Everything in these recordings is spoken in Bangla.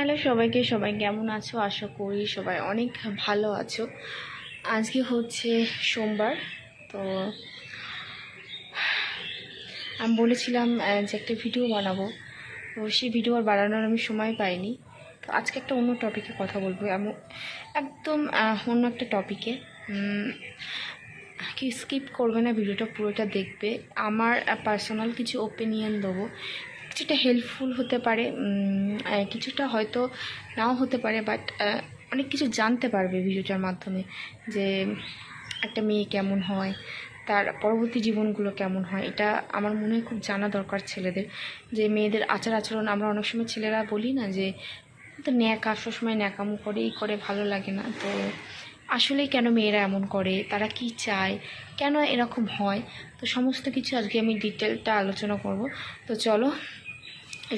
হ্যালো সবাইকে, সবাই কেমন আছো? আশা করি সবাই অনেক ভালো আছো। আজকে হচ্ছে সোমবার, তো আমি বলেছিলাম যে একটা ভিডিও বানাবো। তো সেই ভিডিও আর বানানোর আমি সময় পাইনি। তো আজকে একটা অন্য টপিকে কথা বলব। এমন একদম অন্য একটা টপিকে কি স্কিপ করবে না, ভিডিওটা পুরোটা দেখবে। আমার পার্সোনাল কিছু ওপিনিয়ন দেবো। কিছুটা হেল্পফুল হতে পারে কিছুটা হয়তো নাও হতে পারে বাট অনেক কিছু জানতে পারবে ভিডিওটার মাধ্যমে যে একটা মেয়ে কেমন হয়, তার পরবর্তী জীবনগুলো কেমন হয়। এটা আমার মনে হয় খুব জানা দরকার ছেলেদের, যে মেয়েদের আচার আচরণ আমরা অনেক সময় ছেলেরা বলি না যে, তো ন্যাকা, সবসময় ন্যাকামো করে এই করে, ভালো লাগে না। তো আসলেই কেন মেয়েরা এমন করে? তারা কি চায়? কেন এরকম হয়? তো সমস্ত কিছু আজকে আমি ডিটেলটা আলোচনা করব। তো চলো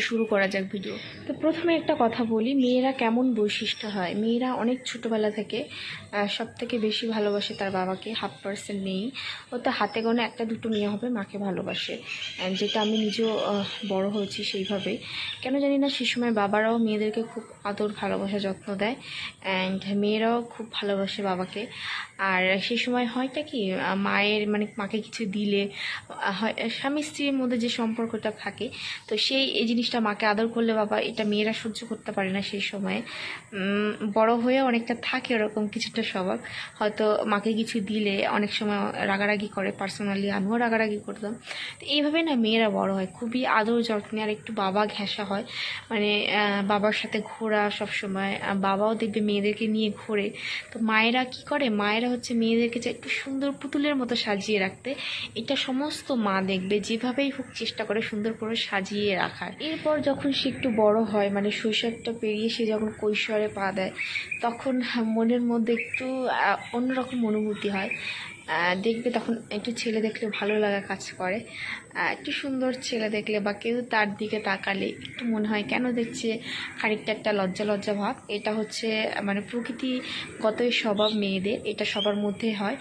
শুরু করা যাক ভিডিও। তো প্রথমে একটা কথা বলি, মেয়েরা কেমন বৈশিষ্ট্য হয়? মেয়েরা অনেক ছোটোবেলা থেকে সব থেকে বেশি ভালোবাসে তার বাবাকে হাফ পার্সেন্ট নেই ও তো হাতে গোনা একটা দুটো মেয়ে হবে, মাকে ভালোবাসে। যেটা আমি নিজেও বড় হয়েছি সেইভাবে। কেন জানি না, সে সময় বাবারাও মেয়েদেরকে খুব আদর, ভালোবাসা, যত্ন দেয়। অ্যান্ড মেয়েরাও খুব ভালোবাসে বাবাকে। আর সে সময় হয়টা কি মায়ের মানে মাকে কিছু দিলে হয় স্বামী স্ত্রীর মধ্যে যে সম্পর্কটা থাকে, তো সেই, এই জিনিসটা মাকে আদর করলে বাবা এটা মেয়েরা সহ্য করতে পারে না সেই সময়ে। বড় হয়ে অনেকটা থাকে ওরকম কিছুটা স্বভাব। হয়তো মাকে কিছু দিলে অনেক সময় রাগারাগি করে পার্সোনালি আমিও রাগারাগি করতাম। তো এইভাবে না মেয়েরা বড় হয়, খুবই আদর যত্নে আর একটু বাবা ঘেঁষা হয়। মানে বাবার সাথে ঘোরা সব সময় বাবাও দেখবে মেয়েদেরকে নিয়ে ঘোরে। তো মায়েরা কি করে? মায়েরা হচ্ছে মেয়েদেরকে চায় একটু সুন্দর পুতুলের মতো সাজিয়ে রাখতে। এটা সমস্ত মা দেখবে, যেভাবেই হোক চেষ্টা করে সুন্দর করে সাজিয়ে রাখার। এরপর যখন সে একটু বড় হয় মানে শৈশবটা পেরিয়ে সে যখন কৈশোরে পা দেয়, তখন মনের মধ্যে একটু অন্যরকম অনুভূতি হয়। দেখবে তখন একটু ছেলে দেখলে ভালো লাগা কাজ করে। একটু সুন্দর ছেলে দেখলে বা কেউ তার দিকে তাকালে একটু মনে হয়, কেন দেখছে খানিকটা একটা লজ্জা লজ্জা ভাব। এটা হচ্ছে মানে প্রকৃতিগতই স্বভাব মেয়েদের, এটা সবার মধ্যে হয়।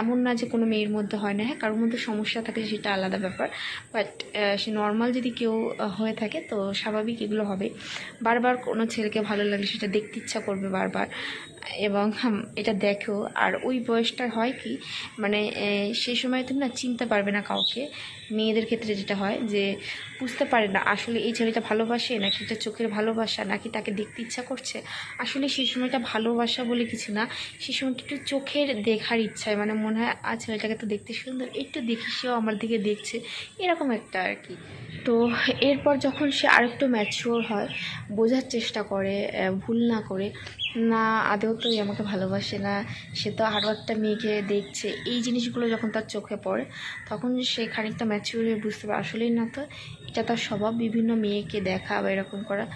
এমন না যে কোনো মেয়ের মধ্যে হয় না হ্যাঁ কারোর মধ্যে সমস্যা থাকে সেটা আলাদা ব্যাপার। বাট সে নর্মাল যদি কেউ হয়ে থাকে, তো স্বাভাবিক এগুলো হবে। বারবার কোনো ছেলেকে ভালো লাগলে সেটা দেখতে ইচ্ছা করবে বারবার। এবং এটা দেখো। আর ওই বয়সটা হয় কি মানে সেই সময় তুমি না চিনতে পারবে না কাউকে। মেয়েদের ক্ষেত্রে যেটা হয় যে, বুঝতে পারে না আসলে এই ছেলেটা ভালোবাসে নাকি এটা চোখের ভালোবাসা নাকি তাকে দেখতে ইচ্ছা করছে। আসলে সেই সময়টা ভালোবাসা বলে কিছু না। সেই সময়টা একটু চোখের দেখার ইচ্ছায় মানে মনে হয় আর ছেলেটাকে তো দেখতে সুন্দর, একটু দেখি সেও আমার দিকে দেখছে। এরকম একটা আর কি। তো এরপর যখন সে আরেকটু ম্যাচিওর হয়, বোঝার চেষ্টা করে ভুল না করে না আদৌ এ আমাকে ভালোবাসে না। সে তো আরও একটা মেয়েকে দেখছে। এই জিনিসগুলো যখন তার চোখে পড়ে, তখন সে খানিকটা ম্যাচিওর হয়ে বুঝতে পারে, আসলেই না তো, এটা তার স্বভাব, বিভিন্ন মেয়েকে দেখা বা এরকম করা।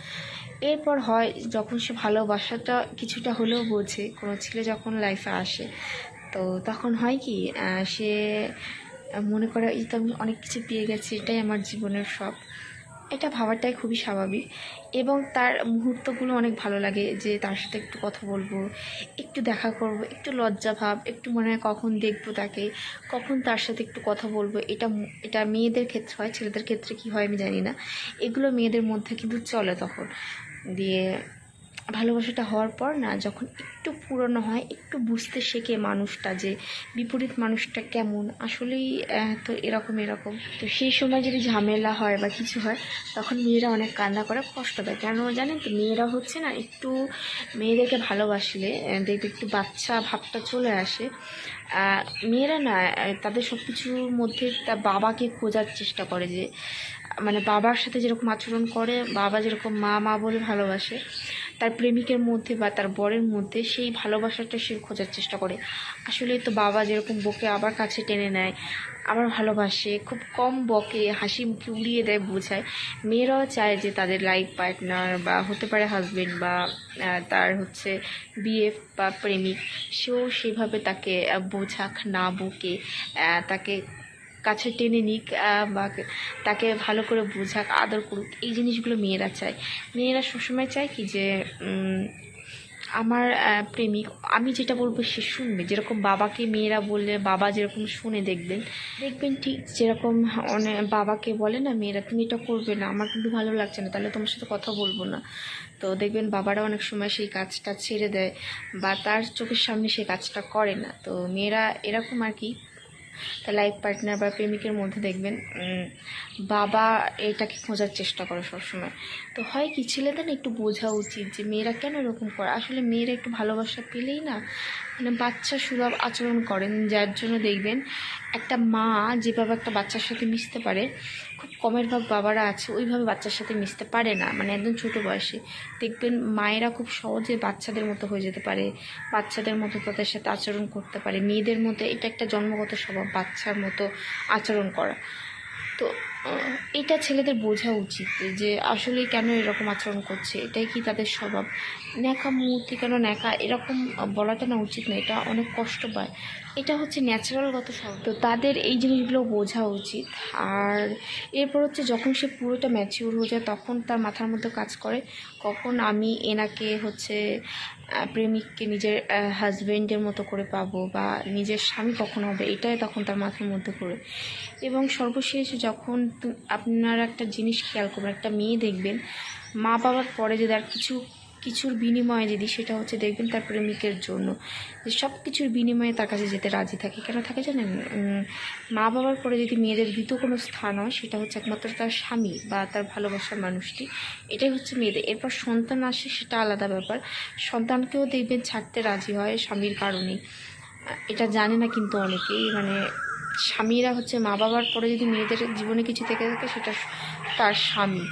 এরপর হয়, যখন সে ভালোবাসাটা কিছুটা হলেও বোঝে, কোনো ছেলে যখন লাইফে আসে, তো তখন হয় কি সে মনে করে, এই তো আমি অনেক কিছু পেয়ে গেছি, এটাই আমার জীবনের সব। এটা ভাবাটাই খুবই স্বাভাবিক এবং তার মুহূর্তগুলো অনেক ভালো লাগে যে তার সাথে একটু কথা বলব, একটু দেখা করব, একটু লজ্জা ভাব, একটু মনে হয় কখন দেখব তাকে, কখন তার সাথে একটু কথা বলব, এটা এটা মেয়েদের ক্ষেত্রে হয়, ছেলেদের ক্ষেত্রে কি হয় আমি জানি না। এগুলো মেয়েদের মধ্যে কিন্তু চলে তখন। দিয়ে ভালোবাসাটা হওয়ার পর না যখন একটু পুরনো হয়, একটু বুঝতে শেখে মানুষটা যে বিপরীত মানুষটা কেমন। আসলেই তো এরকম এরকম। তো সেই সময় যদি ঝামেলা হয় বা কিছু হয়, তখন মেয়েরা অনেক কান্না করে, কষ্ট পায়। কেন জানেন তো, মেয়েরা হচ্ছে না একটু মেয়েদেরকে ভালোবাসলে দেখবে একটু বাচ্চা ভাবটা চলে আসে। মেয়েরা না তাদের সব কিছুর মধ্যে তার বাবাকে খোঁজার চেষ্টা করে যে মানে বাবার সাথে যেরকম আচরণ করে, বাবা যেরকম মা মা বলে ভালোবাসে তার প্রেমিকের মধ্যে বা তার বরের মধ্যে সেই ভালোবাসাটা সে খোঁজার চেষ্টা করে। আসলে তো বাবা যেরকম বকে আবার কাছে টেনে নেয়, আবার ভালোবাসে, খুব কম বকে হাসি মুখে উড়িয়ে দেয়, বোঝায়। মেয়েরাও চায় যে তাদের লাইফ পার্টনার বা হতে পারে হাজবেন্ড বা তার হচ্ছে বিএফ বা প্রেমিক। সেও সেভাবে তাকে বোঝাক না বকে তাকে কাছে টেনে নিক বা তাকে ভালো করে বোঝাক, আদর করুক, এই জিনিসগুলো মেয়েরা চায়। মেয়েরা সবসময় চায় কি যে আমার প্রেমিক, আমি যেটা বলব সে শুনবে। যেরকম বাবাকে মেয়েরা বললে, বাবা যেরকম শুনে দেখবেন দেখবেন ঠিক যেরকম অনেক বাবাকে বলে, না, মেয়েরা, তুমি এটা করবে না, আমার কিন্তু ভালো লাগছে না, তাহলে তোমার সাথে কথা বলব না। তো দেখবেন বাবারা অনেক সময় সেই কাজটা ছেড়ে দেয়, বা তার চোখের সামনে সেই কাজটা করে না। তো মেয়েরা এরকম আর কি তার লাইফ পার্টনার বা প্রেমিকের মধ্যে দেখবেন বাবা এটাকে খোঁজার চেষ্টা করে সবসময়। তো হয় কি, ছেলেদের একটু বোঝা উচিত যে মেয়েরা কেন এরকম করে? আসলে মেয়েরা একটু ভালোবাসা পেলেই না মানে বাচ্চা সুলভ আচরণ করেন, যার জন্য দেখবেন একটা মা যেভাবে একটা বাচ্চার সাথে মিশতে পারে, খুব কমের ভাগ বাবারা আছে, ওইভাবে বাচ্চার সাথে মিশতে পারে না। মানে একদম ছোটো বয়সে। দেখবেন মায়েরা খুব সহজে বাচ্চাদের মতো হয়ে যেতে পারে, বাচ্চাদের মতো তাদের সাথে আচরণ করতে পারে। মেয়েদের মধ্যে এটা একটা জন্মগত স্বভাব, বাচ্চার মতো আচরণ করা। তো এটা ছেলেদের বোঝা উচিত যে আসলে কেন এরকম আচরণ করছে, এটাই কি তাদের স্বভাব? ন্যাকা মূর্তি কেন ন্যাকা? এরকম বলাটা না উচিত না, এটা অনেক কষ্ট পায়। এটা হচ্ছে ন্যাচারালগত তো তাদের এই জিনিসগুলো বোঝা উচিত। আর এরপর হচ্ছে যখন সে পুরোটা ম্যাচিউর হয়ে যায়, তখন তার মাথার মধ্যে কাজ করে। কখন আমি এনাকে হচ্ছে প্রেমিককে নিজের হাজব্যান্ডের মতো করে পাবো বা নিজের স্বামী কখন হবে, এটাই তখন তার মাথার মধ্যে করে এবং সর্বশেষ যখন আপনারা একটা জিনিস খেয়াল করবেন, একটা মেয়ে দেখবেন মা বাবার পরে যদি আর কিছু কিছুর বিনিময়ে যদি সেটা হচ্ছে দেখবেন তার প্রেমিকের জন্য, যে সব কিছুর বিনিময়ে তার কাছে যেতে রাজি থাকে। কেন থাকে জানেন? মা বাবার পরে যদি মেয়েদের দ্বিতীয় কোনো স্থান হয়, সেটা হচ্ছে একমাত্র তার স্বামী বা তার ভালোবাসার মানুষটি। এটাই হচ্ছে মেয়েদের। এরপর সন্তান আসে, সেটা আলাদা ব্যাপার। সন্তানকেও দেখবেন ছাড়তে রাজি হয় স্বামীর কারণে এটা জানে না কিন্তু অনেকেই মানে স্বামীরা হচ্ছে মা বাবার পরে যদি মেয়েদের জীবনে কিছু থেকে থাকে, সেটা তার স্বামী।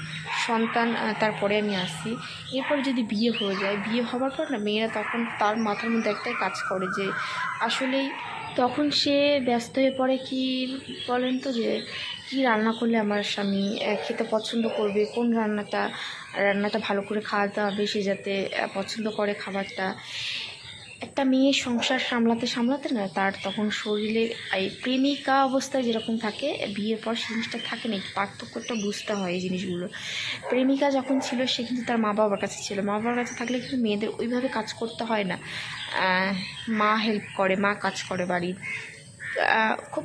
সন্তান তারপরে আমি আসি। এরপর যদি বিয়ে হয়ে যায়, বিয়ে হওয়ার পর না মেয়েরা তখন তার মাথার মধ্যে একটাই কাজ করে যে, আসলেই তখন সে ব্যস্ত হয়ে পড়ে কি বলেন তো যে, কি রান্না করলে আমার স্বামী খেতে পছন্দ করবে, কোন রান্নাটা রান্নাটা ভালো করে খাওয়াতে হবে সে যাতে পছন্দ করে খাবারটা। একটা মেয়ে সংসার সামলাতে সামলাতে না, তার তখন শরীরে এই প্রেমিকা অবস্থায় যেরকম থাকে, বিয়ের পর সে জিনিসটা থাকে না পার্থক্যটা বুঝতে হয় এই জিনিসগুলো। প্রেমিকা যখন ছিল, সে কিন্তু তার মা বাবার কাছে ছিল। মা বাবার কাছে থাকলে কিন্তু মেয়েদের ওইভাবে কাজ করতে হয় না। মা হেল্প করে, মা কাজ করে বাড়ির। খুব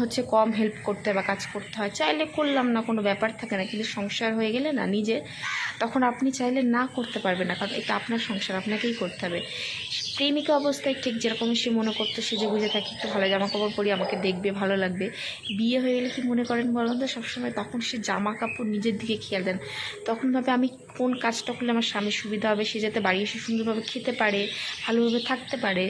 হচ্ছে কম হেল্প করতে বা কাজ করতে হয়। চাইলে করলাম না, কোনো ব্যাপার থাকে না, কিন্তু সংসার হয়ে গেলে না, নিজে। তখন আপনি চাইলে না করতে পারবেন না, কারণ এটা আপনার সংসার, আপনাকেই করতে হবে। প্রেমিকা অবস্থায় ঠিক যেরকম সে মনে করতো, সে যে বুঝে থাকি, একটু ভালো জামা কাপড় পরি, আমাকে দেখবে, ভালো লাগবে। বিয়ে হয়ে গেলে কি মনে করেন বলেন তো, সবসময় তখন সে জামা কাপড় নিজের দিকে খেয়াল দেন। তখন ভাবে, আমি কোন কাজটা করলে আমার স্বামীর সুবিধা হবে? সে যাতে বাড়ি এসে সুন্দরভাবে খেতে পারে, ভালোভাবে থাকতে পারে।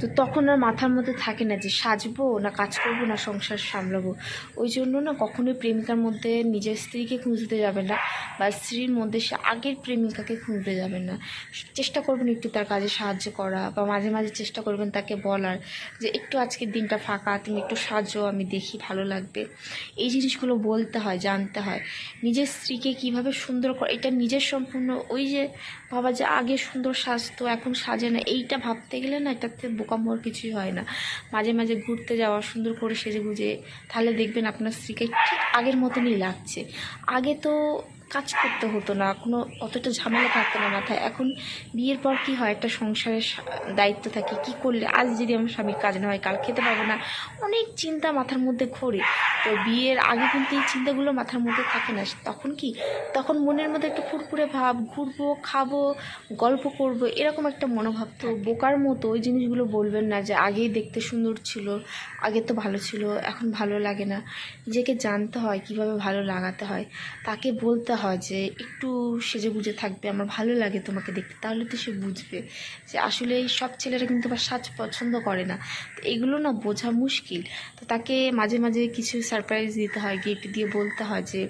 তো তখন আর মাথার মধ্যে থাকে না যে সাজবো না কাজ করব না সংসার সামলাবো। ওই জন্য না কখনোই প্রেমিকার মধ্যে নিজের স্ত্রীকে খুঁজতে যাবেন না বা স্ত্রীর মধ্যে সে আগের প্রেমিকাকে খুঁজতে যাবেন না। চেষ্টা করবেন একটু তার কাজে সাহায্য করা বা মাঝে মাঝে চেষ্টা করবেন তাকে বলার যে একটু আজকের দিনটা ফাঁকা, তুমি একটু সাজো, আমি দেখি ভালো লাগবে। এই জিনিসগুলো বলতে হয়, জানতে হয়। নিজের স্ত্রীকে কীভাবে সুন্দর করে, এটা নিজের সম্পূর্ণ ওই যে, বাবা যে আগে সুন্দর সাজতো, এখন সাজে না, এইটা ভাবতে গেলে না এটাতে বোকামোর কিছুই হয় না। মাঝে মাঝে ঘুরতে যাওয়া, সুন্দর করে সেজে গুজে, তাহলে দেখবেন আপনার স্ত্রীকে ঠিক আগের মতনই লাগছে। আগে তো কাজ করতে হতো না, কোনো অতটা ঝামেলা থাকতো না মাথায়। এখন বিয়ের পর কি হয়, একটা সংসারের দায়িত্ব থাকে, কি করলে? আজ যদি আমার স্বামীর কাজ না হয়, কাল খেতে পারব না। অনেক চিন্তা মাথার মধ্যে ঘোরে। তো বিয়ের আগে কিন্তু এই চিন্তাগুলো মাথার মধ্যে থাকে না। তখন কি? তখন মনের মধ্যে একটু ফুরফুরে ভাব, ঘুরবো, খাব, গল্প করব, এরকম একটা মনোভাব। তো বোকার মতো ওই জিনিসগুলো বলবেন না যে আগেই দেখতে সুন্দর ছিল, আগে তো ভালো ছিল, এখন ভালো লাগে না। নিজেকে জানতে হয় কীভাবে ভালো লাগাতে হয়। তাকে বলতে হয় যে একটু সেজে গুজে থাকবে, আমার ভালো লাগে তোমাকে দেখতে, তাহলে তো সে বুঝবে যে আসলে এই সব ছেলেরা কিন্তু আবার সাজ পছন্দ করে না। তো এগুলো না বোঝা মুশকিল। তো তাকে মাঝে মাঝে কিছু সারপ্রাইজ দিতে হয় গিফট দিয়ে বলতে হয় যে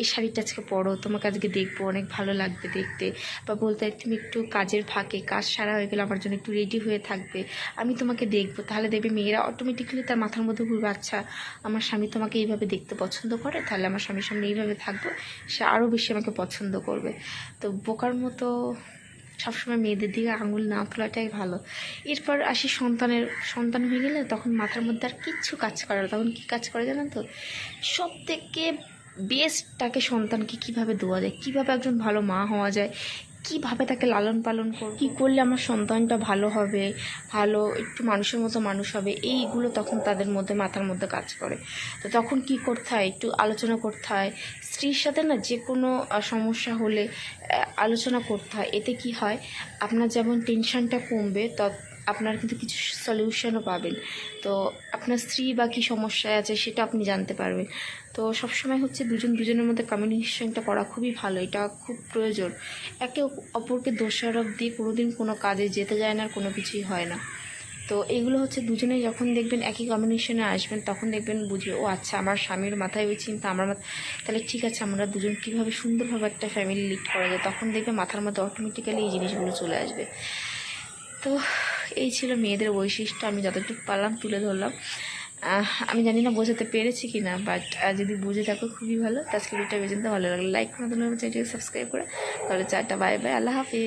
এই শাড়িটা আজকে পরো, তোমাকে আজকে দেখব, অনেক ভালো লাগবে দেখতে। বা বলতে তুমি একটু কাজের ফাঁকে, কাজ সারা হয়ে গেলে আমার জন্য একটু রেডি হয়ে থাকবে। আমি তোমাকে দেখব, তাহলে দেখবে মেয়েরা অটোমেটিক্যালি তার মাথার মধ্যে ঘুরবে আচ্ছা আমার স্বামী তোমাকে এইভাবে দেখতে পছন্দ করে, তাহলে আমার স্বামীর সামনে এইভাবে থাকব, সে আরও বেশি আমাকে পছন্দ করবে। তো বোকার মতো সবসময় মেয়েদের দিকে আঙুল না তোলাটাই ভালো। এরপর আসি সন্তানের, সন্তান হয়ে গেলে তখন মাথার মধ্যে আর কিচ্ছু কাজ করে না তখন কী কাজ করে জানেন তো? সব থেকে বেস্টটাকে সন্তানকে কীভাবে দেওয়া যায় কীভাবে একজন ভালো মা হওয়া যায়? কীভাবে তাকে লালন পালন করব? কী করলে আমার সন্তানটা ভালো হবে, ভালো, একটু মানুষের মতো মানুষ হবে? এইগুলো তখন তাদের মধ্যে, মাথার মধ্যে কাজ করে। তো তখন কি করতে হয়? একটু আলোচনা করতে হয়। স্ত্রীর সাথে না যে কোনো সমস্যা হলে আলোচনা করতে হয়। এতে কি হয়? আপনার যেমন টেনশনটা কমবে, তত আপনার কিন্তু কিছু সলিউশনও পাবেন। তো আপনার স্ত্রী বা কী সমস্যায় আছে সেটা আপনি জানতে পারবেন। তো সবসময় হচ্ছে দুজন, দুজনের মধ্যে কমিউনিকেশনটা করা খুবই ভালো। এটা খুব প্রয়োজন। একে অপরকে দোষারোপ দিয়ে কোনোদিন কোনো কাজে যেতে যায় না আর কোনো কিছুই হয় না। তো এগুলো হচ্ছে দুজনে যখন দেখবেন একই কম্বিনেশনে আসবেন, তখন দেখবেন বুঝবে ও আচ্ছা আমার স্বামীর মাথায় ওই চিন্তা, আমার তাহলে ঠিক আছে, আমরা দুজন কীভাবে সুন্দরভাবে একটা ফ্যামিলি লিড করা যায়? তখন দেখবে মাথার মধ্যে অটোমেটিক্যালি এই জিনিসগুলো চলে আসবে। তো এই ছিল মেয়েদের বৈশিষ্ট্য, আমি যতটুকু পারলাম তুলে ধরলাম। আমি জানি না বোঝাতে পেরেছি কি না বাট যদি বুঝে থাকো খুবই ভালো। আজকে ভিডিওটা পর্যন্ত। ভালো লাগল লাইক করে দিলে চ্যানেলটিকে সাবস্ক্রাইব করে। তাহলে চারটা বাই বাই আল্লাহ হাফিজ।